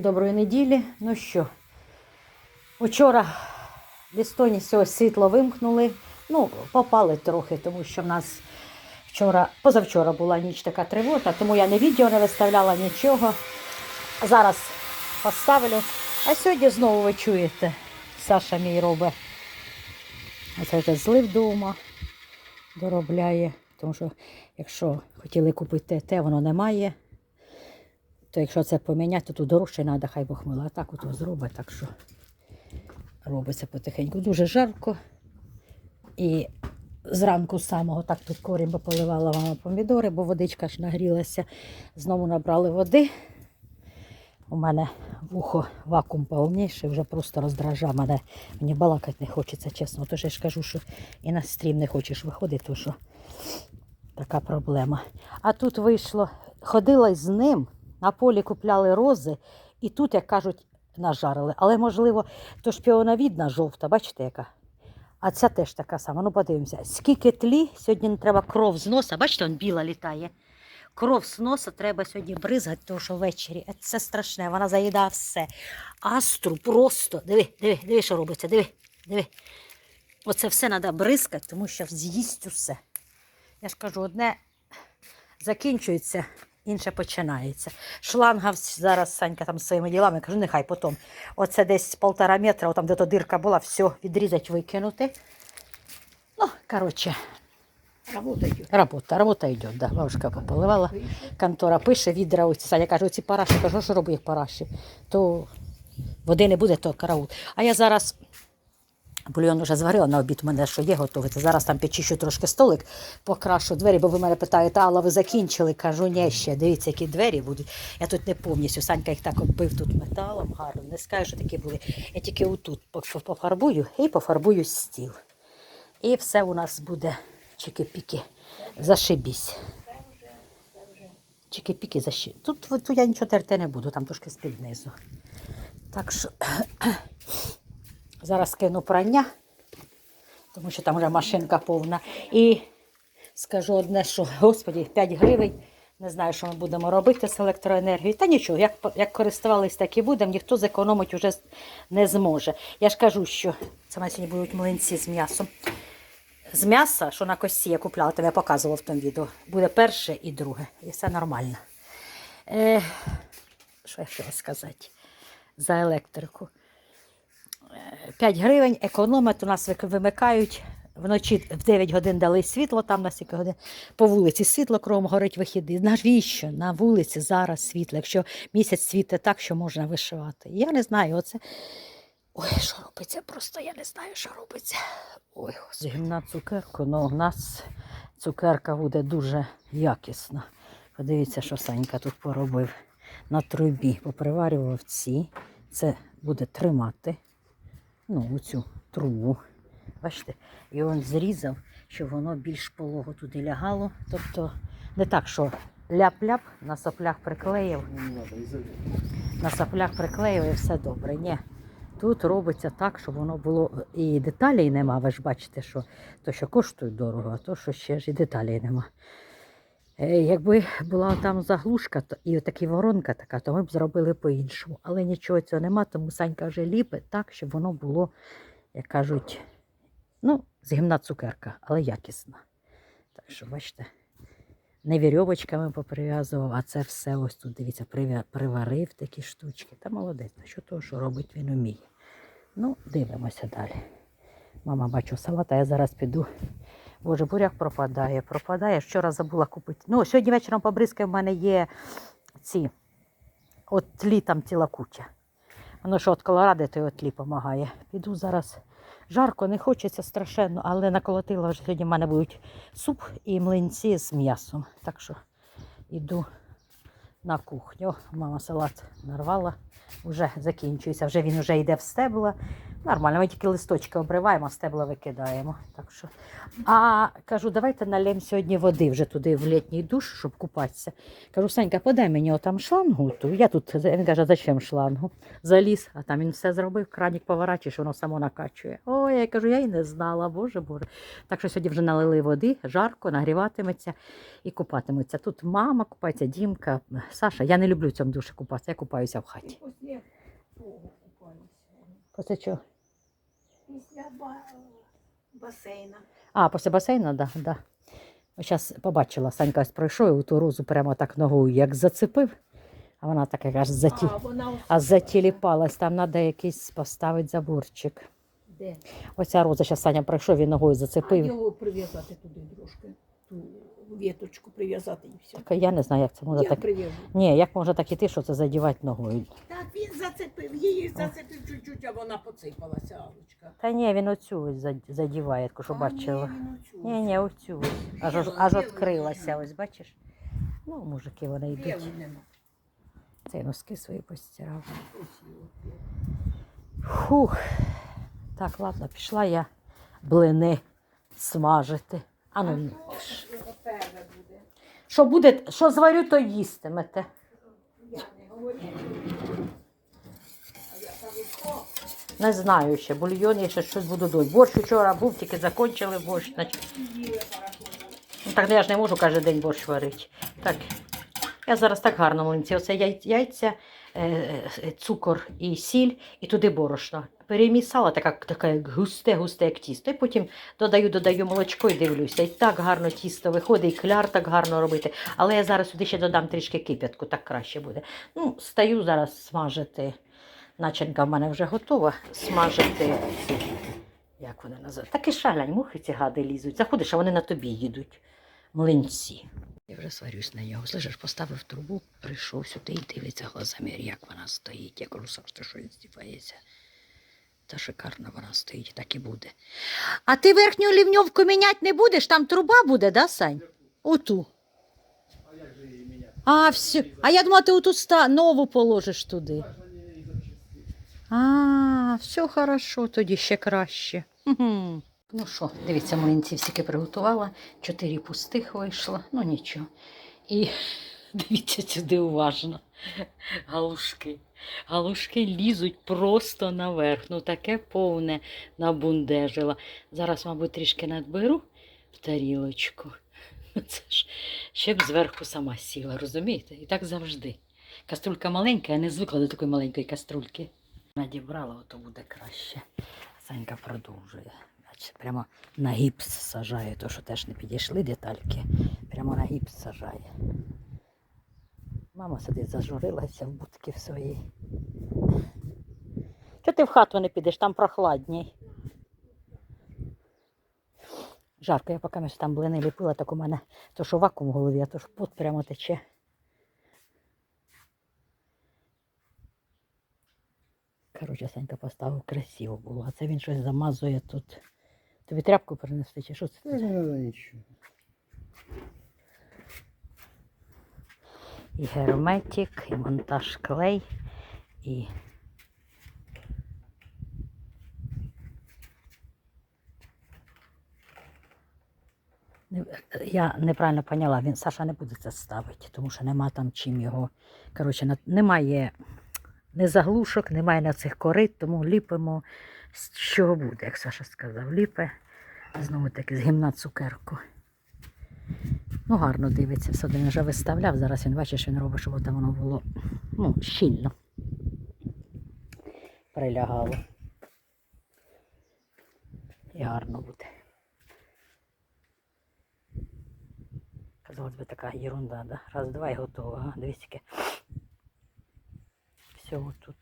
Доброї неділі. Ну що, вчора в Естонії світло вимкнули. Ну, попали трохи, тому що в нас вчора, позавчора була ніч така тривожна, тому я не відео не виставляла нічого. Зараз поставлю. А сьогодні знову ви чуєте, Саша мій робить. Оце вже злив вдома, доробляє. Тому що якщо хотіли купити те, воно немає. То якщо це поміняти, то дорожче треба, хай Бог. А так от зробить, так що робиться потихеньку. Дуже жарко. І зранку самого так тут корінь поливала мама помідори, бо водичка ж нагрілася. Знову набрали води. У мене вухо вакуум повніший, вже просто роздража мене. Мені балакати не хочеться, чесно. Тож я ж кажу, що і на стрім не хочеш виходити, то що така проблема. А тут вийшло, ходила з ним, на полі купляли рози, і тут, як кажуть, нажарили. Але, можливо, то ж піоновідна жовта, бачите, яка? А ця теж така сама. Ну, подивимося. Скільки тлі, сьогодні не треба кров з носа. Бачите, он біла літає. Кров з носа треба сьогодні бризгати, тому що ввечері. Е, Це страшне, вона заїдає все. Астру просто. Диви, диви, диви, що робиться, диви, диви. Оце все треба бризкати, тому що з'їсть усе. Я ж кажу, одне закінчується, інше починається. Шланга зараз Санька там своїми ділами, кажу, нехай потім. Оце десь полтора метра, там де то дирка була, все, відрізати, викинути. Ну, коротше, Работа идет. робота, робота йде, да. Бабушка пополивала. Контора пише, відра, ось Саня каже, оці параші, кажу, що роблю їх параші. То води не буде, то караул. А я зараз бульйон вже зварила на обід, у мене що є готувати. Зараз там підчищу трошки столик, покрашу двері, бо ви мене питаєте, Алла, ви закінчили? Кажу, ні, ще, дивіться, які двері будуть. Я тут не повністю. Санька їх так оббив тут металом гарно. Не скажу, що такі були. Я тільки отут пофарбую і пофарбую стіл. І все у нас буде чики-піки. Зашибісь. Чики-піки защи. Тут, тут я нічого терти не буду, там трошки з-під низу. Так що зараз кину прання, тому що там вже машинка повна. І скажу одне, що, господі, 5 гривень. Не знаю, що ми будемо робити з електроенергією. Та нічого, як, як користувались, так і будемо. Ніхто зекономити вже не зможе. Я ж кажу, що це у сьогодні будуть млинці з м'ясом. З м'яса, що на косі я купляла, я показувала в тому відео, буде перше і друге. І все нормально. Е, що я хотіла сказати за електрику? 5 гривень економить, у нас вимикають. Вночі в 9 годин дали світло, там на стільки годин по вулиці світло, кром горить вихідний. Навіщо на вулиці зараз світло, якщо місяць світить так, що можна вишивати? Я не знаю, оце. Ой, що робиться? Просто я не знаю, що робиться. Ой, згімна цукерку, ну у нас цукерка буде дуже якісна. Подивіться, що Санька тут поробив на трубі. Поприварював ці. Це буде тримати ну, цю трубу. Бачите? І він зрізав, щоб воно більш полого туди лягало. Тобто не так, що ляп-ляп на соплях приклеїв, на соплях приклеїв і все добре. Ні. Тут робиться так, щоб воно було і деталей нема. Ви ж бачите, що то, що коштує дорого, а то, що ще ж і деталей нема. Е, Якби була там заглушка і така воронка така, то ми б зробили по-іншому. Але нічого цього нема, тому Санька вже ліпить так, щоб воно було, як кажуть, ну, з гімна цукерка, але якісна. Так що, бачите, не вірьовочками поприв'язував, а це все ось тут, дивіться, приварив такі штучки. Та молодець, що того, що робить, він уміє. Ну, дивимося далі. Мама, бачу, салат, а я зараз піду. Боже, буряк пропадає, пропадає. Вчора забула купити. Ну, сьогодні вечором побризкаю в мене є ці от тлі там ціла куча. Воно що від колоради, то й от тлі допомагає. Піду зараз. Жарко, не хочеться страшенно, але наколотила вже сьогодні в мене будуть суп і млинці з м'ясом. Так що йду на кухню. Мама салат нарвала, вже закінчується, вже він вже йде в стебла. Нормально, ми тільки листочки обриваємо, стебла викидаємо. Так що. А кажу, давайте налємо сьогодні води вже туди в літній душ, щоб купатися. Кажу, Санька, подай мені отам шлангу. ту. Я тут, він каже, зачем шлангу? Заліз, а там він все зробив, кранік поворачуєш, воно само накачує. Ой, я кажу, я й не знала, боже боже. Так що сьогодні вже налили води, жарко, нагріватиметься і купатиметься. Тут мама купається, Дімка, Саша. Я не люблю в цьому душі купатися, я купаюся в хаті. Оце чого? Після ба- басейна. А, після басейну, да, да. Зараз побачила, Санька ось пройшов і ту розу прямо так ногою як зацепив, а вона так аж заті... А, вона а затіліпалась, там треба якийсь поставити заборчик. Де? Оця роза, зараз Саня пройшов і ногою А зацепив. його прив'язати туди трошки. Віточку прив'язати і все. Так, я не знаю, як це може Я так. прив'яжу. Ні, як може так іти, що це задівати ногою. Так він зацепив, її зацепив чуть-чуть, а вона посипалася, Алочка. Та ні, він оцю ось зад- задіває, таку, що А, бачила. ні. Ні, оцю. ось. Аж, аж, аж відкрилася, ось бачиш. Ну, мужики, вони йдуть. Цей носки свої постирав. Фух. Так, ладно, пішла я блини смажити. А ну, тебе буде? що буде, що зварю, то їстимете. Я не говорю. А я кажу, Не знаю ще, бульйон я ще щось буду дуть. Борщ вчора був, тільки закончили борщ. Ну, так я ж не можу кожен день борщ варити. Так, я зараз так гарно млинці. Оце яй- яйця, цукор і сіль, і туди борошно. Перемісала, така, така густе, густе, як тісто. І потім додаю, додаю молочко і дивлюся. І так гарно тісто виходить, і кляр так гарно робити. Але я зараз сюди ще додам трішки кип'ятку, так краще буде. Ну, стаю зараз смажити. Начинка в мене вже готова. Смажити як вони називають? Такі шалянь, мухи ці гади лізуть. Заходиш, а вони на тобі їдуть. Млинці. Я вже сварюсь на нього. Слышиш, поставив трубу, прийшов сюди і дивиться глазами, як вона стоїть. Я кажу, Саш, ти що? Та шикарно вона стоїть, так і буде. А ти верхню лівньовку міняти не будеш? Там труба буде, да, Сань? Оту. А, все. А я думала, ти оту ста... нову положиш туди. А, все хорошо, тоді ще краще. Мгм. Ну що, дивіться, млинці всіки приготувала. Чотири пустих вийшло, ну нічого. І дивіться сюди уважно. Галушки. Галушки лізуть просто наверх. Ну таке повне набундежила. Зараз, мабуть, трішки надберу в тарілочку. Це ж ще б зверху сама сіла, розумієте? І так завжди. Каструлька маленька, я не звикла до такої маленької каструльки. Надібрала, то буде краще. Санька продовжує. Бачите, прямо на гіпс сажає, то що теж не підійшли детальки. Прямо на гіпс сажає. Мама сидить, зажурилася в будки в своїй. Чого ти в хату не підеш, там прохладній. Жарко, я поки там блини ліпила, так у мене то що вакуум в голові, а то ж пот прямо тече. Коротше, Санька поставив красиво було, а це він щось замазує тут. Тобі тряпку принести, чи що це? Не треба нічого. І герметик, і монтаж клей, і. Я неправильно поняла, він Саша не буде це ставити, тому що нема там чим його. Коротше, немає не заглушок, немає на цих корит, тому ліпимо з чого буде, як Саша сказав. Ліпе знову таки з гімна цукерку. Ну, гарно дивиться, все один вже виставляв. Зараз він бачиш, він робить, щоб там воно було ну, щільно. Прилягало. І гарно буде. Казалось би, така ерунда, да? Раз, два і дивись, яке. Все тут.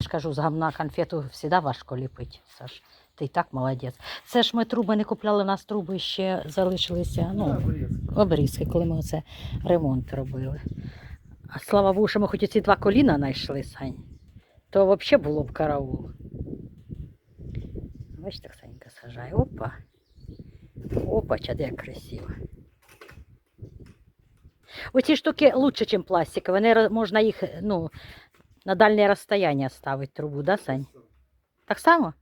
Я ж кажу, з гамна конфету завжди важко ліпити, Саш. Ти і так молодець. Це ж ми труби не купляли, у нас труби ще залишилися. Ну, обрізки, коли ми оце ремонт робили. А слава Богу, що ми хоч ці два коліна знайшли, Сань, то взагалі було б караул. Бачите, Санька сажає. Опа. Опа, чаде красиво. Оці штуки краще, ніж пластик. Вони можна їх, ну, На дальнє розстояння ставить трубу, да, Сань? Так само?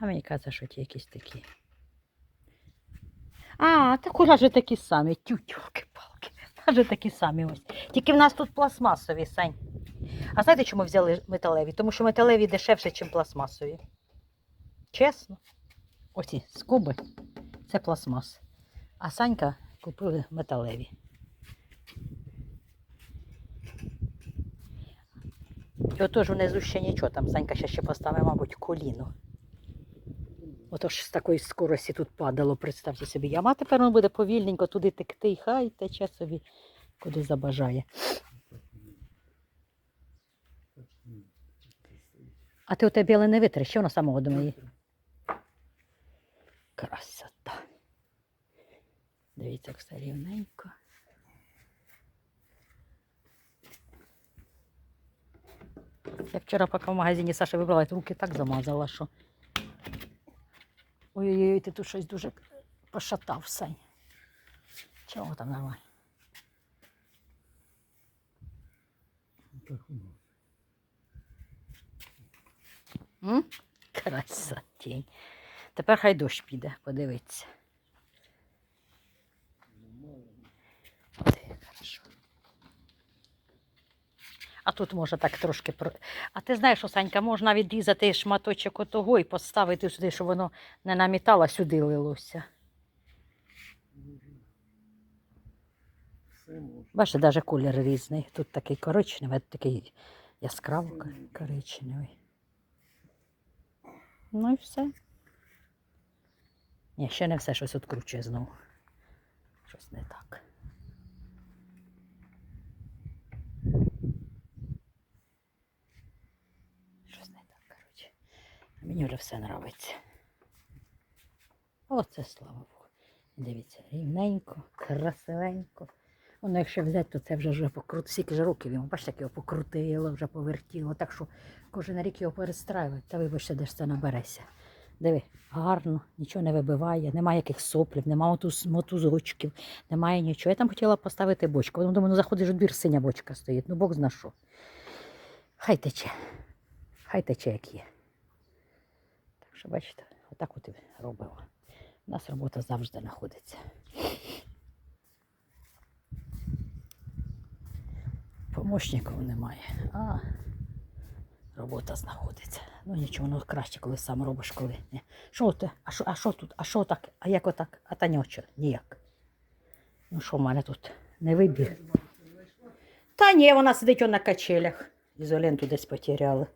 А мені каже, що ті якісь такі. А, так у нас же такі самі. Тютюрки-палки. У нас такі самі ось. Тільки в нас тут пластмасові, Сань. А знаєте, чому взяли металеві? Тому що металеві дешевше, ніж пластмасові. Чесно. Оці скоби це пластмас. А Санька купили металеві. Отож внизу ще нічого, там Санька ще, ще поставить, мабуть, коліно. Отож з такої скорості тут падало, представте собі. Яма тепер він буде повільненько туди текти, і хай тече собі, куди забажає. А ти оте біле не витриш, що воно самого думає? Красота. Дивіться, як все рівненько. Я вчора, поки в магазині Саша вибрала, руки так замазала, що. Ой-ой-ой, ти тут щось дуже пошатав, Сань. Чого там нормально? Красотень. Тепер хай дощ піде, подивиться. От і хорошо. А тут можна так трошки. А ти знаєш, що, Санька, можна відрізати шматочок отого і поставити сюди, щоб воно не на метал, а сюди лилося. Бачите, навіть колір різний. Тут такий коричневий, а тут такий яскраво коричневий. Ну і все. Ні, ще не все щось відкручує знову. Щось не так. Щось не так, коротше. Мені вже все подобається. Оце слава Богу. Дивіться, рівненько, красивенько. Воно, якщо взяти, то це вже вже покрут... Скільки ж років йому, бачите, як його покрутило, вже повертіло. Так що кожен рік його перестраюють. Та вибачте, де ж це набереся. Диви, гарно, нічого не вибиває, немає яких соплів, немає мотуз, мотузочків, немає нічого. Я там хотіла поставити бочку. Потім думаю, ну заходиш у двір, синя бочка стоїть. Ну Бог зна що. Хай тече. Хай тече, як є. Що, бачите, отак от і робимо. У нас робота завжди знаходиться. Помощників немає, а робота знаходиться. Ну нічого, ну краще, коли сам робиш, коли. Ні. Що ти? А що, а що тут? А що так? А як отак? А та нічого, ніяк. Ну що в мене тут? Не вибір. Та ні, вона сидить на качелях. Ізоленту десь потеряли.